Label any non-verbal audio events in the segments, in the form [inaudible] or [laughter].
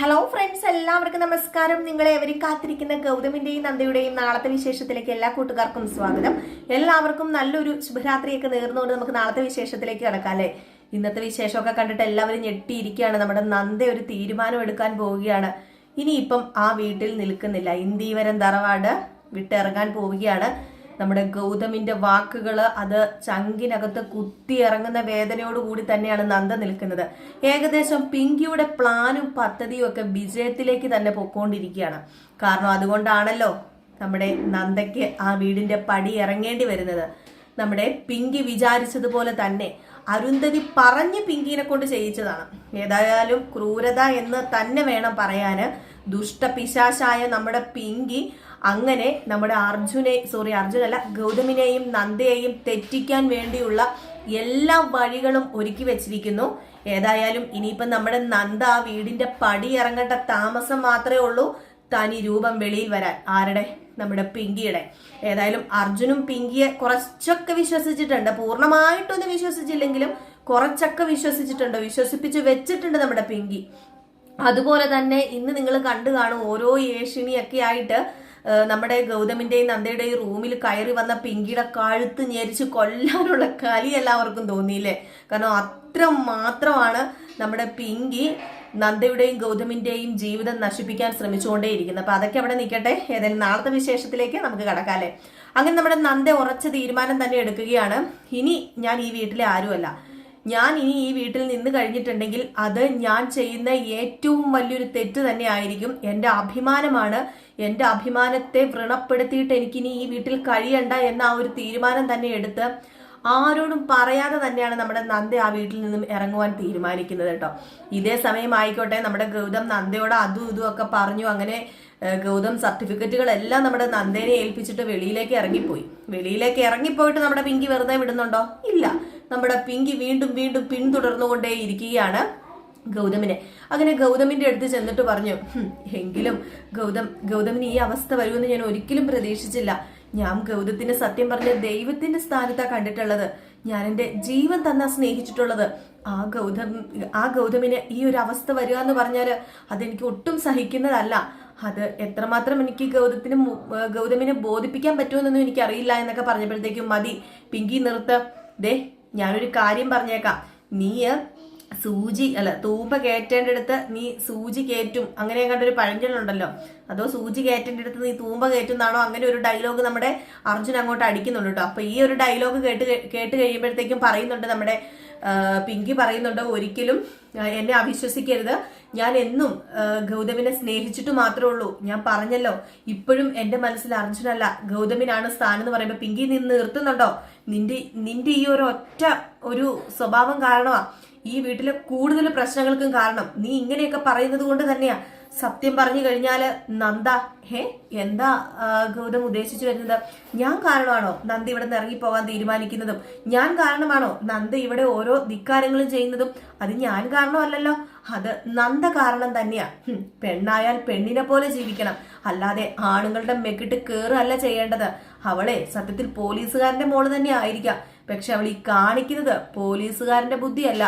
Hello friends എല്ലാവർക്കും നമസ്കാരം. നിങ്ങളെ എവരും കാത്തിരിക്കുന്ന ഗൗതമിന്റെയും നന്ദയുടെയും നാളത്തെ വിശേഷത്തിലേക്ക് എല്ലാ കൂട്ടുകാർക്കും സ്വാഗതം. എല്ലാവർക്കും നല്ലൊരു ശുഭരാത്രിയൊക്കെ നേർന്നുകൊണ്ട് നമുക്ക് നാളത്തെ വിശേഷത്തിലേക്ക് കിടക്കാം അല്ലേ? ഇന്നത്തെ വിശേഷമൊക്കെ കണ്ടിട്ട് എല്ലാവരും ഞെട്ടിയിരിക്കുകയാണ്. നമ്മുടെ നന്ദ ഒരു തീരുമാനം എടുക്കാൻ പോവുകയാണ്. ഇനിയിപ്പം ആ വീട്ടിൽ നിൽക്കുന്നില്ല. ഇന്ത്യവരം തറവാട് വിട്ടിറങ്ങാൻ പോവുകയാണ്. നമ്മുടെ ഗൗതമിന്റെ വാക്കുകൾ അത് ചങ്കിനകത്ത് കുത്തി ഇറങ്ങുന്ന വേദനയോടുകൂടി തന്നെയാണ് നന്ദ നിൽക്കുന്നത്. ഏകദേശം പിങ്കിയുടെ പ്ലാനും പദ്ധതിയും ഒക്കെ വിജയത്തിലേക്ക് തന്നെ പൊക്കോണ്ടിരിക്കുകയാണ്. കാരണം അതുകൊണ്ടാണല്ലോ നമ്മുടെ നന്ദയ്ക്ക് ആ വീടിന്റെ പടി ഇറങ്ങേണ്ടി വരുന്നത്. നമ്മുടെ പിങ്കി വിചാരിച്ചതുപോലെ തന്നെ അരുന്ധതി പറഞ്ഞ് പിങ്കിനെ കൊണ്ട് ചെയ്യിച്ചതാണ്. ഏതായാലും ക്രൂരത എന്ന് തന്നെ വേണം പറയാന്. ദുഷ്ടപിശാശായ നമ്മുടെ പിങ്കി അങ്ങനെ നമ്മുടെ അർജുനെ സോറി അർജുനല്ല ഗൗതമിനെയും നന്ദയെയും തെറ്റിക്കാൻ വേണ്ടിയുള്ള എല്ലാ വഴികളും ഒരുക്കി വെച്ചിരിക്കുന്നു. ഏതായാലും ഇനിയിപ്പം നമ്മുടെ നന്ദ ആ വീടിന്റെ പടി ഇറങ്ങേണ്ട താമസം മാത്രമേ ഉള്ളൂ. തനി രൂപം വെളിയിൽ വരാൻ. ആരുടെ? നമ്മുടെ പിങ്കിയുടെ. ഏതായാലും അർജുനും പിങ്കിയെ കുറച്ചൊക്കെ വിശ്വസിച്ചിട്ടുണ്ട്. പൂർണമായിട്ടൊന്നും വിശ്വസിച്ചില്ലെങ്കിലും കുറച്ചൊക്കെ വിശ്വസിച്ചിട്ടുണ്ട്. വിശ്വസിപ്പിച്ച് വെച്ചിട്ടുണ്ട് നമ്മുടെ പിങ്കി. അതുപോലെ തന്നെ ഇന്ന് നിങ്ങൾ കണ്ടു കാണും ഓരോ ഏഷിണിയൊക്കെ ആയിട്ട് നമ്മുടെ ഗൗതമിന്റെയും നന്ദയുടെയും റൂമിൽ കയറി വന്ന പിങ്കിയുടെ കഴുത്ത് ഞെരിച്ച് കൊല്ലാനുള്ള കലി എല്ലാവർക്കും തോന്നിയില്ലേ? കാരണം അത്ര മാത്രമാണ് നമ്മുടെ പിങ്കി നന്ദയുടെയും ഗൗതമിന്റെയും ജീവിതം നശിപ്പിക്കാൻ ശ്രമിച്ചുകൊണ്ടേയിരിക്കുന്നത്. അപ്പൊ അതൊക്കെ അവിടെ നിൽക്കട്ടെ. ഏതായാലും നാളത്തെ വിശേഷത്തിലേക്ക് നമുക്ക് കടക്കാല്ലേ അങ്ങനെ നമ്മുടെ നന്ദ ഉറച്ച തീരുമാനം തന്നെ എടുക്കുകയാണ്. ഇനി ഞാൻ ഈ വീട്ടിലെ ആരുമല്ല. ഞാൻ ഇനി ഈ വീട്ടിൽ നിന്ന് കഴിഞ്ഞിട്ടുണ്ടെങ്കിൽ അത് ഞാൻ ചെയ്യുന്ന ഏറ്റവും വലിയൊരു തെറ്റ് തന്നെ ആയിരിക്കും എന്റെ അഭിമാനമാണ്. എന്റെ അഭിമാനത്തെ വ്രണപ്പെടുത്തിയിട്ട് എനിക്കിനി ഈ വീട്ടിൽ കഴിയണ്ട എന്ന ആ ഒരു തീരുമാനം തന്നെ എടുത്ത് ആരോടും പറയാതെ തന്നെയാണ് നമ്മുടെ നന്ദ ആ വീട്ടിൽ നിന്നും ഇറങ്ങുവാൻ തീരുമാനിക്കുന്നത് കേട്ടോ. ഇതേ സമയം ആയിക്കോട്ടെ നമ്മുടെ ഗൗതം നന്ദയോട് അതും ഇതും ഒക്കെ പറഞ്ഞു. അങ്ങനെ ഗൗതം സർട്ടിഫിക്കറ്റുകളെല്ലാം നമ്മുടെ നന്ദേനെ ഏൽപ്പിച്ചിട്ട് വെളിയിലേക്ക് ഇറങ്ങിപ്പോയി. വെളിയിലേക്ക് ഇറങ്ങിപ്പോയിട്ട് നമ്മുടെ പിങ്കി വെറുതെ വിടുന്നുണ്ടോ? ഇല്ല. നമ്മുടെ പിങ്കി വീണ്ടും വീണ്ടും പിന്തുടർന്നുകൊണ്ടേ ഇരിക്കുകയാണ് ഗൗതമിനെ. അങ്ങനെ ഗൗതമിന്റെ അടുത്ത് ചെന്നിട്ട് പറഞ്ഞു എങ്കിലും ഗൗതം ഗൗതമിന് ഈ അവസ്ഥ വരുമെന്ന് ഞാൻ ഒരിക്കലും പ്രതീക്ഷിച്ചില്ല. ഞാൻ ഗൗതത്തിന്റെ സത്യം പറഞ്ഞ ദൈവത്തിന്റെ സ്ഥാനത്താ കണ്ടിട്ടുള്ളത്. ഞാൻ എന്റെ ജീവൻ തന്നാ സ്നേഹിച്ചിട്ടുള്ളത്. ആ ഗൗതം ആ ഗൗതമിന് ഈ ഒരു അവസ്ഥ വരിക എന്ന് പറഞ്ഞാൽ അതെനിക്ക് ഒട്ടും സഹിക്കുന്നതല്ല. അത് എത്രമാത്രം എനിക്ക് ഗൗതത്തിന് ഗൗതമിനെ ബോധിപ്പിക്കാൻ പറ്റുമെന്നൊന്നും എനിക്ക് അറിയില്ല എന്നൊക്കെ പറഞ്ഞപ്പോഴത്തേക്കും മതി പിങ്കി നിർത്ത്. ദേ ഞാനൊരു കാര്യം പറഞ്ഞേക്കാം. നീ സൂചി അല്ല തൂമ്പ കയറ്റേണ്ടടുത്ത് നീ സൂചി കയറ്റും. അങ്ങനെ കണ്ടൊരു പഴഞ്ചൊല്ലുണ്ടല്ലോ. അതോ സൂചി കയറ്റേണ്ടടുത്ത് നീ തൂമ്പ കയറ്റുന്നാണോ? അങ്ങനെ ഒരു ഡയലോഗ് നമ്മുടെ അർജുൻ അങ്ങോട്ട് അടിക്കുന്നുണ്ട് കേട്ടോ അപ്പൊ ഈ ഒരു ഡയലോഗ് കേട്ട് കേട്ട് കഴിയുമ്പോഴത്തേക്കും പറയുന്നുണ്ട് നമ്മുടെ പിങ്കി പറയുന്നുണ്ട് ഒരിക്കലും എന്നെ അവിശ്വസിക്കരുത്. ഞാൻ എന്നും ഗൗതമിനെ സ്നേഹിച്ചിട്ട് മാത്രമേ ഉള്ളൂ. ഞാൻ പറഞ്ഞല്ലോ ഇപ്പോഴും എന്റെ മനസ്സിൽ അർജുനല്ല. ഗൗതമിനാണ് സ്ഥാനം എന്ന് പറയുമ്പോൾ പിങ്കി നിന്ന് നിർത്തുന്നുണ്ടോ? നിന്റെ നിന്റെ ഈ ഒരു ഒറ്റ ഒരു സ്വഭാവം കാരണമാ ഈ വീട്ടിലെ കൂടുതൽ പ്രശ്നങ്ങൾക്കും കാരണം. നീ ഇങ്ങനെയൊക്കെ പറയുന്നത് കൊണ്ട് തന്നെയാ. സത്യം പറഞ്ഞു കഴിഞ്ഞാൽ നന്ദ ഹേ എന്താ ഗൗതം ഉദ്ദേശിച്ചു വരുന്നത്? ഞാൻ കാരണമാണോ നന്ദ ഇവിടെ നിന്ന് ഇറങ്ങിപ്പോകാൻ തീരുമാനിക്കുന്നതും? ഞാൻ കാരണമാണോ നന്ദ ഇവിടെ ഓരോ ധിക്കാരങ്ങളും ചെയ്യുന്നതും? അത് ഞാൻ കാരണമല്ലല്ലോ. അത് നന്ദ കാരണം തന്നെയാ. പെണ്ണായാൽ പെണ്ണിനെ പോലെ ജീവിക്കണം. അല്ലാതെ ആണുങ്ങളുടെ മെക്കിട്ട് കേറുകയല്ല ചെയ്യേണ്ടത്. അവളെ സത്യത്തിൽ പോലീസുകാരന്റെ മോൾ തന്നെ ആയിരിക്കാം. പക്ഷെ അവൾ ഈ കാണിക്കുന്നത് പോലീസുകാരന്റെ ബുദ്ധിയല്ല.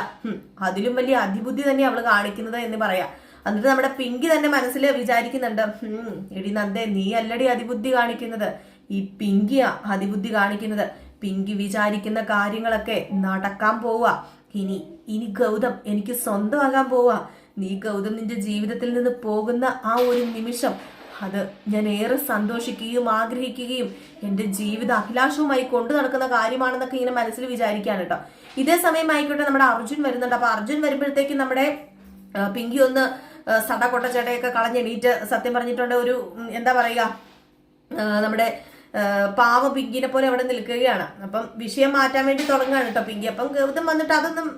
അതിലും വലിയ അതിബുദ്ധി തന്നെ അവൾ കാണിക്കുന്നത് എന്ന് പറയാം. എന്നിട്ട് നമ്മുടെ പിങ്കി തന്നെ മനസ്സിൽ വിചാരിക്കുന്നുണ്ട് എടി നന്ദേ നീ അല്ലടി അതിബുദ്ധി കാണിക്കുന്നത്. ഈ പിങ്കിയാ അതിബുദ്ധി കാണിക്കുന്നത്. പിങ്കി വിചാരിക്കുന്ന കാര്യങ്ങളൊക്കെ നടക്കാൻ പോവുക. ഇനി ഇനി ഗൗതം എനിക്ക് സ്വന്തമാകാൻ പോവുക. നീ ഗൗതം നിന്റെ ജീവിതത്തിൽ നിന്ന് പോകുന്ന ആ ഒരു നിമിഷം അത് ഞാൻ ഏറെ സന്തോഷിക്കുകയും ആഗ്രഹിക്കുകയും എന്റെ ജീവിത അഭിലാഷവുമായി കൊണ്ടു നടക്കുന്ന കാര്യമാണെന്നൊക്കെ ഇങ്ങനെ മനസ്സിൽ വിചാരിക്കുകയാണ് കേട്ടോ. ഇതേ സമയമായിക്കോട്ടെ നമ്മുടെ അർജുൻ വരുന്നുണ്ട്. അപ്പൊ അർജുൻ വരുമ്പോഴത്തേക്കും നമ്മുടെ പിങ്കി ഒന്ന് ആ, സട കൊട്ടച്ചേട്ടയൊക്കെ കളഞ്ഞെണീറ്റ് സത്യം പറഞ്ഞിട്ടുണ്ട് ഒരു എന്താ പറയുക നമ്മുടെ പാവ പിങ്കിനെ പോലെ അവിടെ നിൽക്കുകയാണ്. അപ്പം വിഷയം മാറ്റാൻ വേണ്ടി തുടങ്ങുകയാണ് കേട്ടോ പിങ്കി. അപ്പം ഗൗതം വന്നിട്ട് അതൊന്നും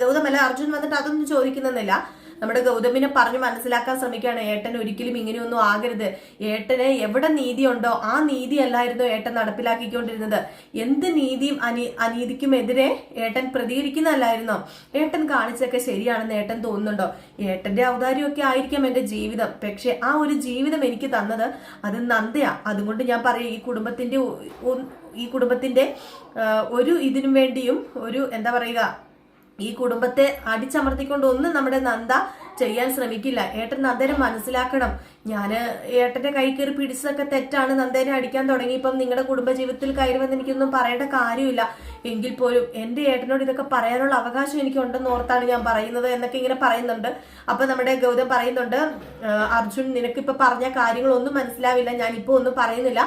ഗൗതമല്ല അർജുൻ വന്നിട്ട് അതൊന്നും ചോദിക്കുന്നില്ല നമ്മുടെ ഗൗതമിനെ പറഞ്ഞു മനസ്സിലാക്കാൻ ശ്രമിക്കുകയാണ്. ഏട്ടൻ ഒരിക്കലും ഇങ്ങനെയൊന്നും ആകരുത്. ഏട്ടന് എവിടെ നീതിയുണ്ടോ ആ നീതി അല്ലായിരുന്നു ഏട്ടൻ നടപ്പിലാക്കിക്കൊണ്ടിരുന്നത്. എന്ത് നീതിയും അനി അനീതിക്കുമെതിരെ ഏട്ടൻ പ്രതികരിക്കുന്നതല്ലായിരുന്നോ? ഏട്ടൻ കാണിച്ചൊക്കെ ശരിയാണെന്ന് ഏട്ടൻ തോന്നുന്നുണ്ടോ? ഏട്ടന്റെ ഔദാര്യമൊക്കെ ആയിരിക്കാം എന്റെ ജീവിതം. പക്ഷെ ആ ഒരു ജീവിതം എനിക്ക് തന്നത് അത് നന്ദയാ. അതുകൊണ്ട് ഞാൻ പറയും ഈ കുടുംബത്തിന്റെ ഈ കുടുംബത്തിന്റെ ഒരു ഇതിനും വേണ്ടിയും ഒരു എന്താ പറയുക ഈ കുടുംബത്തെ അടിച്ചമർത്തിക്കൊണ്ട് ഒന്നും നമ്മുടെ നന്ദ ചെയ്യാൻ ശ്രമിക്കില്ല. ഏട്ടൻ നന്ദനെ മനസ്സിലാക്കണം. ഞാൻ ഏട്ടന്റെ കൈ കയറി പിടിച്ചതൊക്കെ തെറ്റാണ്. നന്ദേനെ അടിക്കാൻ തുടങ്ങി. ഇപ്പം നിങ്ങളുടെ കുടുംബജീവിതത്തിൽ കയറി വന്ന് എനിക്കൊന്നും പറയേണ്ട കാര്യമില്ല. എങ്കിൽ പോലും എന്റെ ഏട്ടനോട് ഇതൊക്കെ പറയാനുള്ള അവകാശം എനിക്ക് ഉണ്ടെന്ന് ഓർത്താണ് ഞാൻ പറയുന്നത് എന്നൊക്കെ ഇങ്ങനെ പറയുന്നുണ്ട്. അപ്പൊ നമ്മുടെ ഗൗതം പറയുന്നുണ്ട് അർജുൻ നിനക്ക് ഇപ്പൊ പറഞ്ഞ കാര്യങ്ങളൊന്നും മനസ്സിലാവില്ല. ഞാൻ ഇപ്പൊ ഒന്നും പറയുന്നില്ല.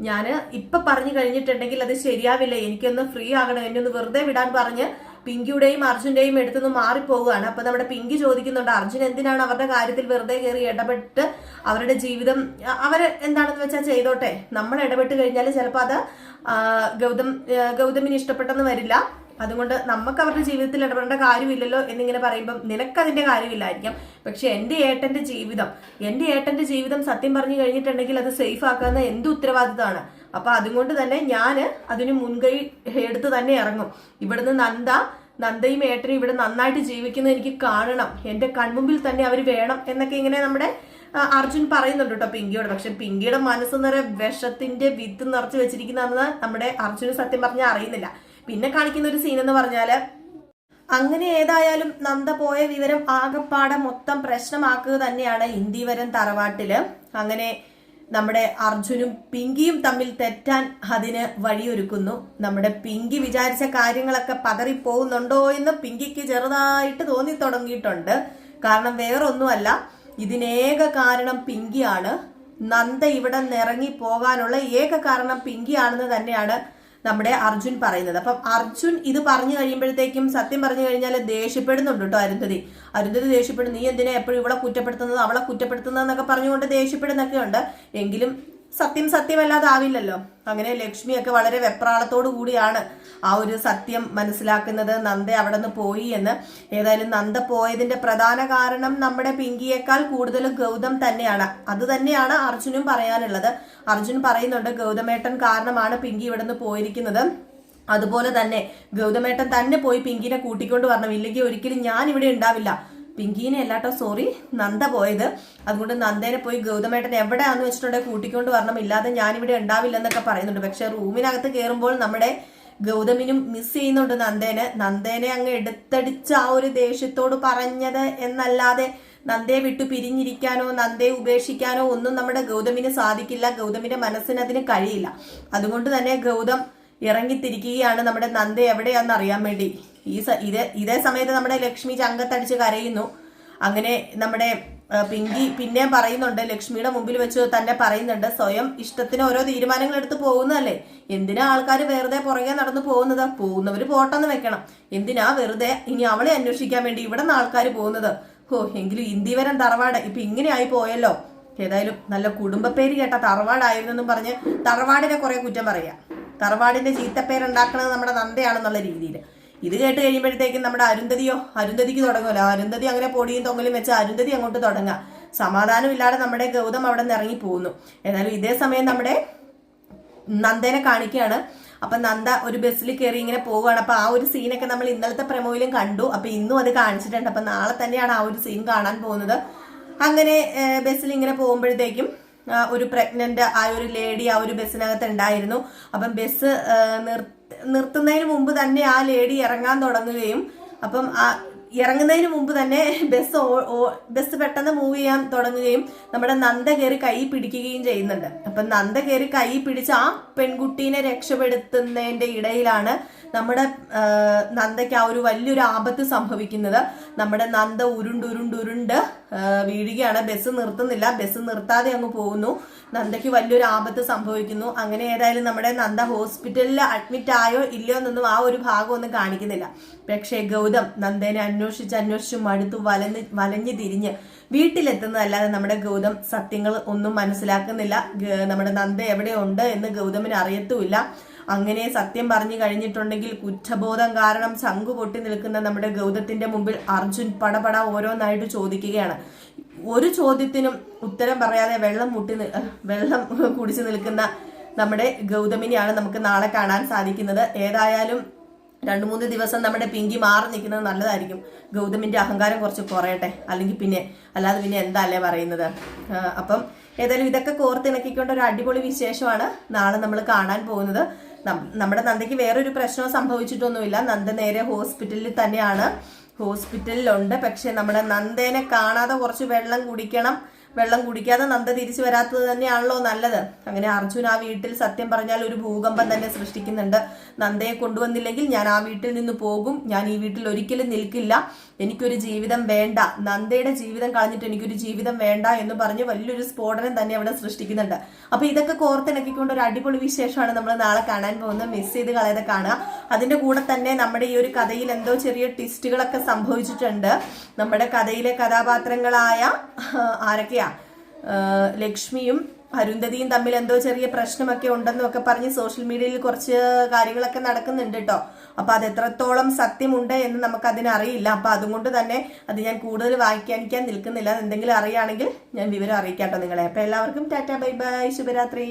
ഞാൻ ഇപ്പൊ പറഞ്ഞു കഴിഞ്ഞിട്ടുണ്ടെങ്കിൽ അത് ശരിയാവില്ല. എനിക്കൊന്ന് ഫ്രീ ആകണം. എന്നെ ഒന്ന് വെറുതെ വിടാൻ പറഞ്ഞ് പിങ്കിയുടെയും അർജുന്റെയും എടുത്തുനിന്ന് മാറിപ്പോവുകയാണ്. അപ്പൊ നമ്മുടെ പിങ്കി ചോദിക്കുന്നുണ്ട് അർജുൻ എന്തിനാണ് അവരുടെ കാര്യത്തിൽ വെറുതെ കയറി ഇടപെട്ട് അവരുടെ ജീവിതം അവർ എന്താണെന്ന് വെച്ചാൽ ചെയ്തോട്ടെ? നമ്മൾ ഇടപെട്ട് കഴിഞ്ഞാൽ ചിലപ്പോൾ അത് ഗൗതം ഗൗതമിന് ഇഷ്ടപ്പെട്ടെന്ന് വരില്ല. അതുകൊണ്ട് നമുക്ക് അവരുടെ ജീവിതത്തിൽ ഇടപെടേണ്ട കാര്യമില്ലല്ലോ എന്നിങ്ങനെ പറയുമ്പം നിനക്കതിന്റെ കാര്യമില്ലായിരിക്കാം. പക്ഷെ എന്റെ ഏട്ടന്റെ ജീവിതം എന്റെ ഏട്ടന്റെ ജീവിതം സത്യം പറഞ്ഞു കഴിഞ്ഞിട്ടുണ്ടെങ്കിൽ അത് സേഫ് ആക്കാവുന്ന എന്ത് ഉത്തരവാദിത്തമാണ്? അപ്പൊ അതുകൊണ്ട് തന്നെ ഞാൻ അതിന് മുൻകൈ എടുത്ത് തന്നെ ഇറങ്ങും. ഇവിടുന്ന് നന്ദ നന്ദയും ഏട്ടനും ഇവിടെ നന്നായിട്ട് ജീവിക്കുന്നത് എനിക്ക് കാണണം. എന്റെ കൺമുമ്പിൽ തന്നെ അവർ വേണം എന്നൊക്കെ ഇങ്ങനെ നമ്മുടെ അർജുൻ പറയുന്നുണ്ട് കേട്ടോ പിങ്കിയോട്. പക്ഷെ പിങ്കിയുടെ മനസ്സ് നിറയെ വിഷത്തിന്റെ വിത്ത് നിറച്ച് വെച്ചിരിക്കുന്നതെന്ന് നമ്മുടെ അർജുന് സത്യം പറഞ്ഞാൽ അറിയുന്നില്ല. പിന്നെ കാണിക്കുന്ന ഒരു സീൻ എന്ന് പറഞ്ഞാൽ അങ്ങനെ ഏതായാലും നന്ദ പോയ വിവരം ആകപ്പാടെ മൊത്തം പ്രശ്നമാക്കുക തന്നെയാണ് ഇന്ദിവരം തറവാട്ടിൽ. അങ്ങനെ നമ്മുടെ അർജുനും പിങ്കിയും തമ്മിൽ തെറ്റാൻ അതിന് വഴിയൊരുക്കുന്നു. നമ്മുടെ പിങ്കി വിചാരിച്ച കാര്യങ്ങളൊക്കെ പതറിപ്പോകുന്നുണ്ടോ എന്ന് പിങ്കിക്ക് ചെറുതായിട്ട് തോന്നി തുടങ്ങിയിട്ടുണ്ട് കാരണം വേറൊന്നുമല്ല ഇതിനേക കാരണം പിങ്കിയാണ്. നന്ദ ഇവിടെ നിറങ്ങി പോകാനുള്ള ഏക കാരണം പിങ്കിയാണെന്ന് തന്നെയാണ് നമ്മുടെ അർജുൻ പറയുന്നത്. അപ്പം അർജുൻ ഇത് പറഞ്ഞു കഴിയുമ്പോഴത്തേക്കും സത്യം പറഞ്ഞു കഴിഞ്ഞാൽ ദേഷ്യപ്പെടുന്നുണ്ട് കേട്ടോ അരുന്ധതി. അരുന്ധതി ദേഷ്യപ്പെടും നീ എന്തിനാ എപ്പോഴും ഇവളെ കുറ്റപ്പെടുത്തുന്നത് അവളെ കുറ്റപ്പെടുത്തുന്നതെന്നൊക്കെ പറഞ്ഞുകൊണ്ട് ദേഷ്യപ്പെടുന്നൊക്കെ ഉണ്ട് എങ്കിലും സത്യം സത്യമല്ലാതെ ആവില്ലല്ലോ. അങ്ങനെ ലക്ഷ്മിയൊക്കെ വളരെ വെപ്രാളത്തോടു കൂടിയാണ് ആ ഒരു സത്യം മനസ്സിലാക്കുന്നത്. നന്ദ അവിടെ നിന്ന് പോയി എന്ന്. ഏതായാലും നന്ദ പോയതിന്റെ പ്രധാന കാരണം നമ്മുടെ പിങ്കിയേക്കാൾ കൂടുതൽ ഗൗതം തന്നെയാണ്. അത് തന്നെയാണ് അർജുനും പറയാനുള്ളത്. അർജുൻ പറയുന്നുണ്ട് ഗൗതമേട്ടൻ കാരണമാണ് പിങ്കി ഇവിടെ നിന്ന് പോയിരിക്കുന്നത്. അതുപോലെ തന്നെ ഗൗതമേട്ടൻ തന്നെ പോയി പിങ്കിനെ കൂട്ടിക്കൊണ്ട് വരണം. ഇല്ലെങ്കിൽ ഒരിക്കലും ഞാൻ ഇവിടെ ഉണ്ടാവില്ല. പിങ്കീനെ അല്ലാട്ടോ സോറി നന്ദ പോയത്. അതുകൊണ്ട് നന്ദേനെ പോയി ഗൗതമേട്ടൻ എവിടെയാന്ന് വെച്ചിട്ടുണ്ടെങ്കിൽ കൂട്ടിക്കൊണ്ട് വരണം. ഇല്ലാതെ ഞാനിവിടെ ഉണ്ടാവില്ല എന്നൊക്കെ പറയുന്നുണ്ട്. പക്ഷെ റൂമിനകത്ത് കയറുമ്പോൾ നമ്മുടെ ഗൗതമിനും മിസ് ചെയ്യുന്നുണ്ട് നന്ദേനെ. നന്ദേനെ അങ്ങ് എടുത്തടിച്ച ആ ഒരു ദേഷ്യത്തോട് പറഞ്ഞത് എന്നല്ലാതെ നന്ദയെ വിട്ടു പിരിഞ്ഞിരിക്കാനോ നന്ദയെ ഉപേക്ഷിക്കാനോ ഒന്നും നമ്മുടെ ഗൗതമിന് സാധിക്കില്ല. ഗൗതമിന്റെ മനസ്സിന് അതിന് കഴിയില്ല. അതുകൊണ്ട് തന്നെ ഗൗതം ഇറങ്ങിത്തിരിക്കുകയാണ് നമ്മുടെ നന്ദ എവിടെയാണെന്ന് അറിയാൻ വേണ്ടി. ഈ ഇതേ ഇതേ സമയത്ത് നമ്മുടെ ലക്ഷ്മി ചങ്കത്തടിച്ച് കരയുന്നു. അങ്ങനെ നമ്മുടെ പിങ്കി പിന്നെയും പറയുന്നുണ്ട് ലക്ഷ്മിയുടെ മുമ്പിൽ വെച്ച് തന്നെ പറയുന്നുണ്ട് സ്വയം ഇഷ്ടത്തിന് ഓരോ തീരുമാനങ്ങൾ എടുത്ത് പോകുന്നതല്ലേ? എന്തിനാ ആൾക്കാർ വെറുതെ പുറകെ നടന്നു പോകുന്നത്? പോകുന്നവർ പോട്ടെന്ന് വെക്കണം. എന്തിനാ വെറുതെ ഇനി അവളെ അന്വേഷിക്കാൻ വേണ്ടി ഇവിടെ നിന്ന് ആൾക്കാർ പോകുന്നത്? ഓ എങ്കിലും ഇന്ത്യവരം തറവാട് ഇപ്പൊ ഇങ്ങനെ ആയി പോയല്ലോ. ഏതായാലും നല്ല കുടുംബപ്പേര് കേട്ട തറവാടായിരുന്നെന്നും പറഞ്ഞ് തറവാടിനെ കുറെ കുറ്റം പറയാം. തറവാടിന്റെ ചീത്തപ്പേരുണ്ടാക്കണത് നമ്മുടെ നന്ദയാണെന്നുള്ള രീതിയിൽ ഇത് കേട്ട് കഴിയുമ്പോഴത്തേക്കും നമ്മുടെ അരുന്ധതിയോ അരുന്ധതിക്ക് തുടങ്ങുമല്ലോ. അരുന്ധതി അങ്ങനെ പൊടിയും തൊങ്ങലും വെച്ച് അരുന്ധതി അങ്ങോട്ട് തുടങ്ങുക. സമാധാനമില്ലാതെ നമ്മുടെ ഗൗതം അവിടെ നിന്ന് ഇറങ്ങി പോകുന്നു. എന്നാലും ഇതേ സമയം നമ്മുടെ നന്ദനെ കാണിക്കുകയാണ്. അപ്പൊ നന്ദ ഒരു ബസ്സിൽ കയറി ഇങ്ങനെ പോവുകയാണ്. അപ്പൊ ആ ഒരു സീനൊക്കെ നമ്മൾ ഇന്നലത്തെ പ്രമോയിലും കണ്ടു. അപ്പൊ ഇന്നും അത് കാണിച്ചിട്ടുണ്ട്. അപ്പൊ നാളെ തന്നെയാണ് ആ ഒരു സീൻ കാണാൻ പോകുന്നത്. അങ്ങനെ ബസ്സിൽ ഇങ്ങനെ പോകുമ്പോഴത്തേക്കും ഒരു പ്രഗ്നന്റ് ആ ഒരു ലേഡി ആ ഒരു ബസ്സിനകത്ത് ഉണ്ടായിരുന്നു. അപ്പം ബസ് നിർത്തി നിർ- നിർത്തുന്നതിന് മുമ്പ് തന്നെ ആ ലേഡി ഇറങ്ങാൻ തുടങ്ങുകയും അപ്പം ആ ഇറങ്ങുന്നതിന് മുമ്പ് തന്നെ ബസ് ബസ് പെട്ടെന്ന് മൂവ് ചെയ്യാൻ തുടങ്ങുകയും നമ്മുടെ നന്ദ കയറി കൈ പിടിക്കുകയും ചെയ്യുന്നുണ്ട്. അപ്പം നന്ദ കയറി കൈ പിടിച്ച് ആ പെൺകുട്ടീനെ രക്ഷപ്പെടുത്തുന്നതിന്റെ ഇടയിലാണ് നമ്മുടെ നന്ദയ്ക്ക് ആ ഒരു വലിയൊരു ആപത്ത് സംഭവിക്കുന്നത്. നമ്മുടെ നന്ദ ഉരുണ്ടുരുണ്ടുരുണ്ട് ആ, വീഴുകയാണ്. ബസ് നിർത്തുന്നില്ല. ബസ് നിർത്താതെ അങ്ങ് പോകുന്നു. നന്ദയ്ക്ക് വലിയൊരു ആപത്ത് സംഭവിക്കുന്നു. അങ്ങനെ ഏതായാലും നമ്മുടെ നന്ദ ഹോസ്പിറ്റലിൽ അഡ്മിറ്റ് ആയോ ഇല്ലയോ എന്നൊന്നും ആ ഒരു ഭാഗമൊന്നും കാണിക്കുന്നില്ല. പക്ഷേ ഗൗതം നന്ദേനെ അന്വേഷിച്ച് അന്വേഷിച്ച് മടുത്തു വലഞ്ഞ് വലഞ്ഞു തിരിഞ്ഞ് വീട്ടിലെത്തുന്നതല്ലാതെ നമ്മുടെ ഗൗതം സത്യങ്ങൾ ഒന്നും മനസ്സിലാക്കുന്നില്ല. നമ്മുടെ നന്ദ എവിടെയുണ്ട് എന്ന് ഗൗതമിന് അറിയത്തുമില്ല. അങ്ങനെ സത്യം പറഞ്ഞു കഴിഞ്ഞിട്ടുണ്ടെങ്കിൽ കുറ്റബോധം കാരണം ശംഖു പൊട്ടി നിൽക്കുന്ന നമ്മുടെ ഗൗതത്തിന്റെ മുമ്പിൽ അർജുൻ പടപട ഓരോന്നായിട്ട് ചോദിക്കുകയാണ്. ഒരു ചോദ്യത്തിനും ഉത്തരം പറയാതെ വെള്ളം മുട്ടി വെള്ളം [laughs] കുടിച്ചു നിൽക്കുന്ന നമ്മുടെ ഗൗതമിനെയാണ് നമുക്ക് നാളെ കാണാൻ സാധിക്കുന്നത്. ഏതായാലും രണ്ടു മൂന്ന് ദിവസം നമ്മുടെ പിങ്കി മാറി നിൽക്കുന്നത് നല്ലതായിരിക്കും. ഗൗതമിന്റെ അഹങ്കാരം കുറച്ച് കുറയട്ടെ. അല്ലെങ്കിൽ പിന്നെ അല്ലാതെ പിന്നെ എന്താ അല്ലേ പറയുന്നത് അപ്പം ഏതായാലും ഇതൊക്കെ കോർത്തിണക്കിക്കൊണ്ട് ഒരു അടിപൊളി വിശേഷമാണ് നാളെ നമ്മൾ കാണാൻ പോകുന്നത്. നമ്മുടെ നന്ദയ്ക്ക് വേറൊരു പ്രശ്നവും സംഭവിച്ചിട്ടൊന്നുമില്ല. നന്ദ നേരെ ഹോസ്പിറ്റലിൽ തന്നെയാണ്. ഹോസ്പിറ്റലിലുണ്ട്. പക്ഷെ നമ്മുടെ നന്ദേനെ കാണാതെ കുറച്ച് വെള്ളം കുടിക്കണം. വെള്ളം കുടിക്കാതെ നന്ദ തിരിച്ചു വരാത്തത് തന്നെയാണല്ലോ നല്ലത്. അങ്ങനെ അർജുൻ ആ വീട്ടിൽ സത്യം പറഞ്ഞാൽ ഒരു ഭൂകമ്പം തന്നെ സൃഷ്ടിക്കുന്നുണ്ട്. നന്ദയെ കൊണ്ടുവന്നില്ലെങ്കിൽ ഞാൻ ആ വീട്ടിൽ നിന്ന് പോകും. ഞാൻ ഈ വീട്ടിൽ ഒരിക്കലും നിൽക്കില്ല. എനിക്കൊരു ജീവിതം വേണ്ട. നന്ദയുടെ ജീവിതം കളഞ്ഞിട്ട് എനിക്കൊരു ജീവിതം വേണ്ട എന്ന് പറഞ്ഞ് വലിയൊരു സ്ഫോടനം തന്നെ അവിടെ സൃഷ്ടിക്കുന്നുണ്ട്. അപ്പൊ ഇതൊക്കെ കോർത്തിണക്കിക്കൊണ്ട് ഒരു അടിപൊളി വിശേഷമാണ് നമ്മൾ നാളെ കാണാൻ പോകുന്നത്. മിസ് ചെയ്ത് കളയാതെ കാണുക. അതിന്റെ കൂടെ തന്നെ നമ്മുടെ ഈ ഒരു കഥയിൽ എന്തോ ചെറിയ ട്വിസ്റ്റുകളൊക്കെ സംഭവിച്ചിട്ടുണ്ട്. നമ്മുടെ കഥയിലെ കഥാപാത്രങ്ങളായ ആരൊക്കെയാ? ആ, ലക്ഷ്മിയും അരുന്ധതിയും തമ്മിൽ എന്തോ ചെറിയ പ്രശ്നമൊക്കെ ഉണ്ടെന്നും ഒക്കെ പറഞ്ഞ് സോഷ്യൽ മീഡിയയിൽ കുറച്ച് കാര്യങ്ങളൊക്കെ നടക്കുന്നുണ്ട് കേട്ടോ അപ്പൊ അത് എത്രത്തോളം സത്യമുണ്ട് എന്ന് നമുക്ക് അതിനറിയില്ല അപ്പൊ അതുകൊണ്ട് തന്നെ അത് ഞാൻ കൂടുതൽ വായിക്കാനിക്കാൻ നിൽക്കുന്നില്ല. എന്തെങ്കിലും അറിയുകയാണെങ്കിൽ ഞാൻ വിവരം അറിയിക്കാം കേട്ടോ നിങ്ങളെ. അപ്പൊ എല്ലാവർക്കും ടാറ്റ ബൈ ബൈ. ശുഭരാത്രി.